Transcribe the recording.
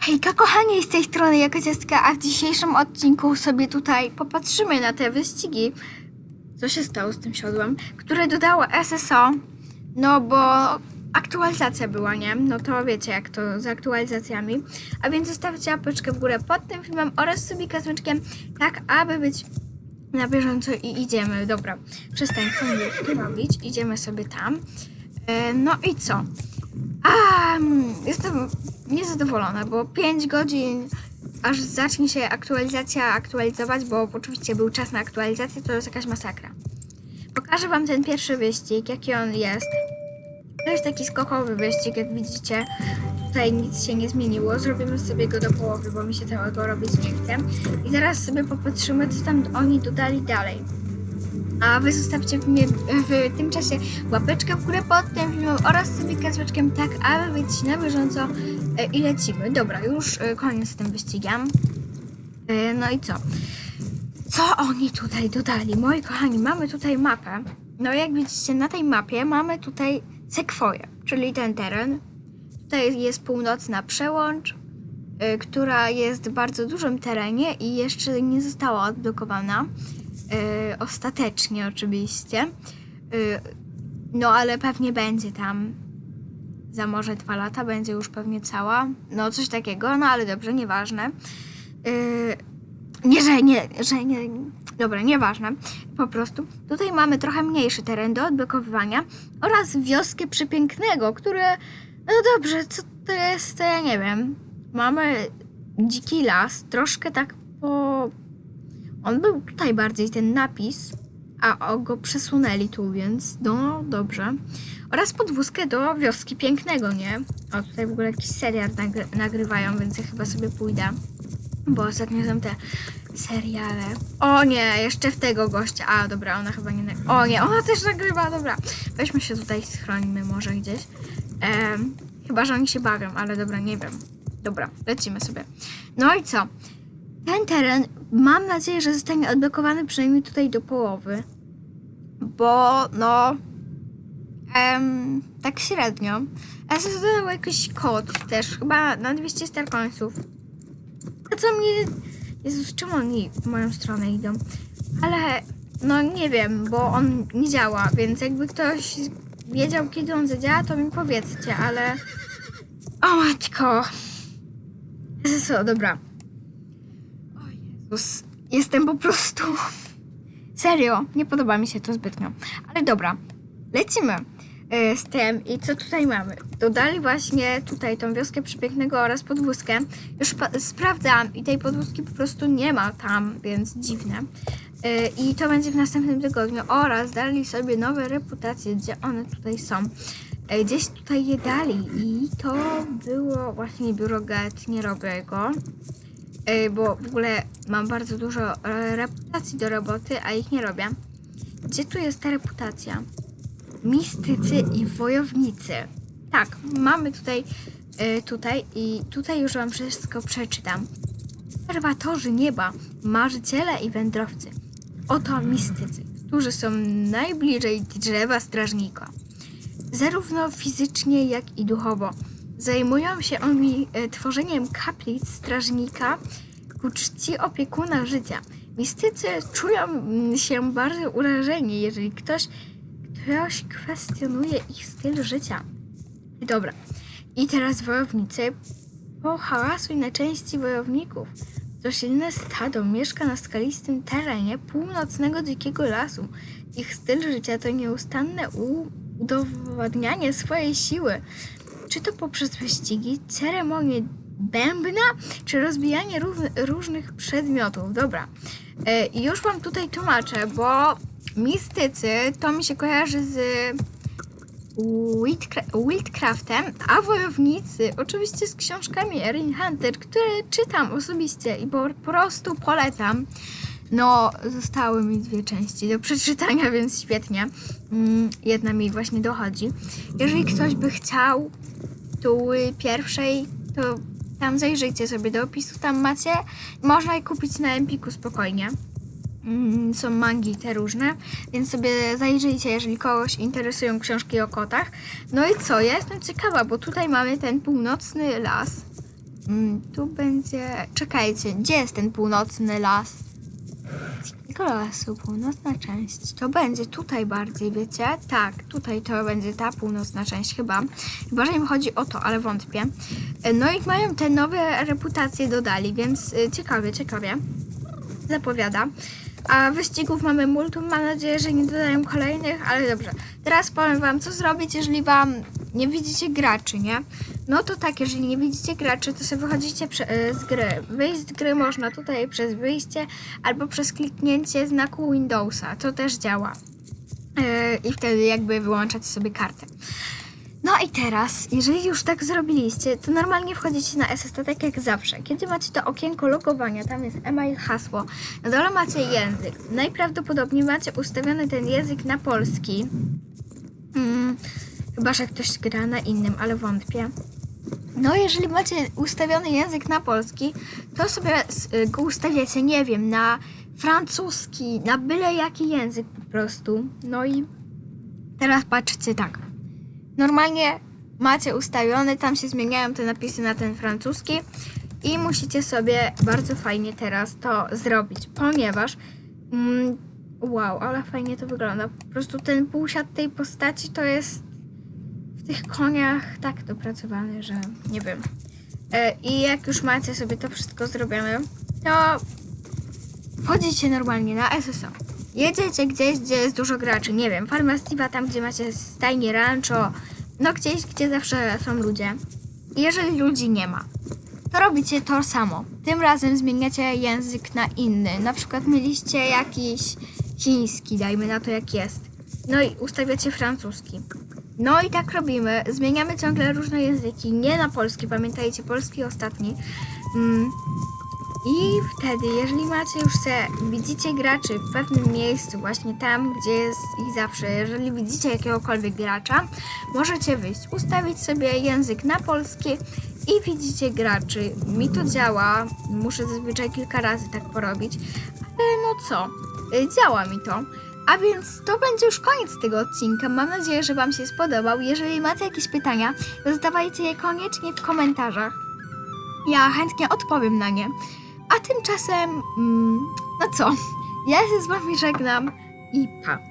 Hejka kochani, z tej strony Jaka Ciastka, a w dzisiejszym odcinku sobie tutaj popatrzymy na te wyścigi. Co się stało z tym siodłem, które dodało SSO, no bo aktualizacja była, nie? No to wiecie jak to z aktualizacjami. A więc zostawcie łapeczkę w górę pod tym filmem oraz subika z tak aby być na bieżąco i idziemy. Dobra, przestań robić, idziemy sobie tam. E, No i co? A, jestem niezadowolona, bo 5 godzin aż zacznie się aktualizacja aktualizować, bo oczywiście był czas na aktualizację, to jest jakaś masakra. Pokażę wam ten pierwszy wyścig, jaki on jest. To jest taki skokowy wyścig, jak widzicie. Tutaj nic się nie zmieniło. Zrobimy sobie go do połowy, bo mi się całego robić nie chce. I zaraz sobie popatrzymy, co tam oni dodali dalej. A wy zostawcie w, mnie, w tym czasie łapeczkę w górę pod tym filmem oraz sobie kazłeczkiem, tak aby być na bieżąco e, i lecimy. Dobra, już e, koniec z tym wyścigiem. E, No i co? Co oni tutaj dodali? Moi kochani, mamy tutaj mapę. No jak widzicie, na tej mapie mamy tutaj sekwoję, czyli ten teren. Tutaj jest północna przełącz, która jest w bardzo dużym terenie i jeszcze nie została odblokowana. Y, ostatecznie oczywiście. Y, no ale pewnie będzie tam za może dwa lata, będzie już pewnie cała. No coś takiego, no ale dobrze, nieważne. Y, nie, że nie, że nie. Dobra, nieważne. Po prostu tutaj mamy trochę mniejszy teren do odblokowywania oraz wioskę przepięknego, które. No dobrze, co to jest, ja nie wiem. Mamy dziki las, troszkę tak po. On był tutaj bardziej ten napis, a go przesunęli tu, więc no dobrze. Oraz podwózkę do wioski pięknego, nie? O, tutaj w ogóle jakiś serial nagry nagrywają, więc ja chyba sobie pójdę. Bo ostatnio są te seriale. O nie, jeszcze w tego gościa. A, dobra, ona chyba nie. O nie, ona też nagrywa, dobra. Weźmy się tutaj, schronimy może gdzieś. Em, chyba, że oni się bawią, ale dobra, nie wiem. Dobra, lecimy sobie. No i co? Ten teren mam nadzieję, że zostanie odblokowany przynajmniej tutaj do połowy. Bo, no... Em, tak średnio. A zadał jakiś kod też, chyba na 200 star końców. A co mnie... Jezus, czemu oni w moją stronę idą? Ale, no nie wiem, bo on nie działa, więc jakby ktoś wiedział, kiedy on zadziała, to mi powiedzcie, ale... O matko! Jezu, dobra. Jezus, jestem po prostu... Serio, nie podoba mi się to zbytnio. Ale dobra, lecimy y, z tym i co tutaj mamy? Dodali właśnie tutaj tą wioskę przepięknego oraz podwózkę. Już sprawdzam i tej podwózki po prostu nie ma tam, więc dziwne. Y, I to będzie w następnym tygodniu. Oraz dali sobie nowe reputacje, gdzie one tutaj są. Y, Gdzieś tutaj je dali i to było właśnie biuro Get, nie robię go. Bo w ogóle mam bardzo dużo e, reputacji do roboty, a ich nie robię. Gdzie tu jest ta reputacja? mistycy i wojownicy. Tak, mamy tutaj, y, tutaj i tutaj już wam wszystko przeczytam. Obserwatorzy nieba, marzyciele i wędrowcy. Oto mistycy, którzy są najbliżej drzewa strażnika. Zarówno fizycznie, jak i duchowo. Zajmują się oni y, tworzeniem kaplic strażnika ku czci opiekuna życia. Mistycy czują mm, się bardzo urażeni, jeżeli ktoś ktoś kwestionuje ich styl życia. Dobra. I teraz wojownicy. Pohałasuj na części wojowników. To silne stado mieszka na skalistym terenie północnego dzikiego lasu. Ich styl życia to nieustanne udowadnianie swojej siły. Czy to poprzez wyścigi, ceremonie bębna, czy rozbijanie różnych przedmiotów. Dobra. E, już wam tutaj tłumaczę, bo mistycy to mi się kojarzy z Wildcra- Wildcraftem, a wojownicy oczywiście z książkami Erin Hunter, które czytam osobiście i po prostu polecam. No, zostały mi dwie części do przeczytania, więc świetnie. Mm, Jedna mi właśnie dochodzi. Jeżeli ktoś by chciał tu pierwszej, to tam zajrzyjcie sobie do opisu, tam macie. Można je kupić na Empiku spokojnie. Mm, Są mangi te różne, więc sobie zajrzyjcie, jeżeli kogoś interesują książki o kotach. No i co, ja jestem ciekawa, bo tutaj mamy ten północny las. Mm, tu będzie. Czekajcie, gdzie jest ten północny las? Jakiego lasu? Północna część. To będzie tutaj bardziej, wiecie? Tak, tutaj to będzie ta północna część chyba. Chyba, że im chodzi o to, ale wątpię. No i mają te nowe reputacje dodali, więc y, ciekawie, ciekawie. Zapowiada. A wyścigów mamy multum. Mam nadzieję, że nie dodają kolejnych, ale dobrze. Teraz powiem wam, co zrobić, jeżeli wam nie widzicie graczy, nie? No to tak, jeżeli nie widzicie graczy, to sobie wychodzicie y, z gry. Wyjść z gry można tutaj przez wyjście albo przez kliknięcie znaku Windowsa. To też działa. Yy, I wtedy jakby wyłączać sobie kartę. No i teraz, jeżeli już tak zrobiliście, to normalnie wchodzicie na SST tak jak zawsze. Kiedy macie to okienko logowania, tam jest e-mail, hasło, na dole macie język. Najprawdopodobniej macie ustawiony ten język na polski. Mm, chyba, że ktoś gra na innym, ale wątpię. No, jeżeli macie ustawiony język na polski, to sobie y, go ustawiacie, nie wiem, na francuski, na byle jaki język po prostu. No i teraz patrzcie tak. Normalnie macie ustawiony, tam się zmieniają te napisy na ten francuski i musicie sobie bardzo fajnie teraz to zrobić, ponieważ mm, wow, ale fajnie to wygląda. Po prostu ten półsiad tej postaci to jest tych koniach tak dopracowany, że nie wiem. E, I jak już macie sobie to wszystko zrobione, to wchodzicie normalnie na SSO. Jedziecie gdzieś, gdzie jest dużo graczy, nie wiem, Farma Steve'a, tam gdzie macie stajnie rancho, no gdzieś, gdzie zawsze są ludzie. I jeżeli ludzi nie ma, to robicie to samo. Tym razem zmieniacie język na inny. Na przykład mieliście jakiś chiński, dajmy na to jak jest. No i ustawiacie francuski. No i tak robimy. Zmieniamy ciągle różne języki, nie na polski, pamiętajcie, polski ostatni. Mm. I wtedy, jeżeli macie już se, widzicie graczy w pewnym miejscu, właśnie tam, gdzie jest ich zawsze, jeżeli widzicie jakiegokolwiek gracza, możecie wyjść, ustawić sobie język na polski i widzicie graczy. Mi to działa, muszę zazwyczaj kilka razy tak porobić, ale no co, y, działa mi to. A więc to będzie już koniec tego odcinka. Mam nadzieję, że Wam się spodobał. Jeżeli macie jakieś pytania, to zadawajcie je koniecznie w komentarzach. Ja chętnie odpowiem na nie. A tymczasem, mm, no co, ja się z Wami żegnam i pa.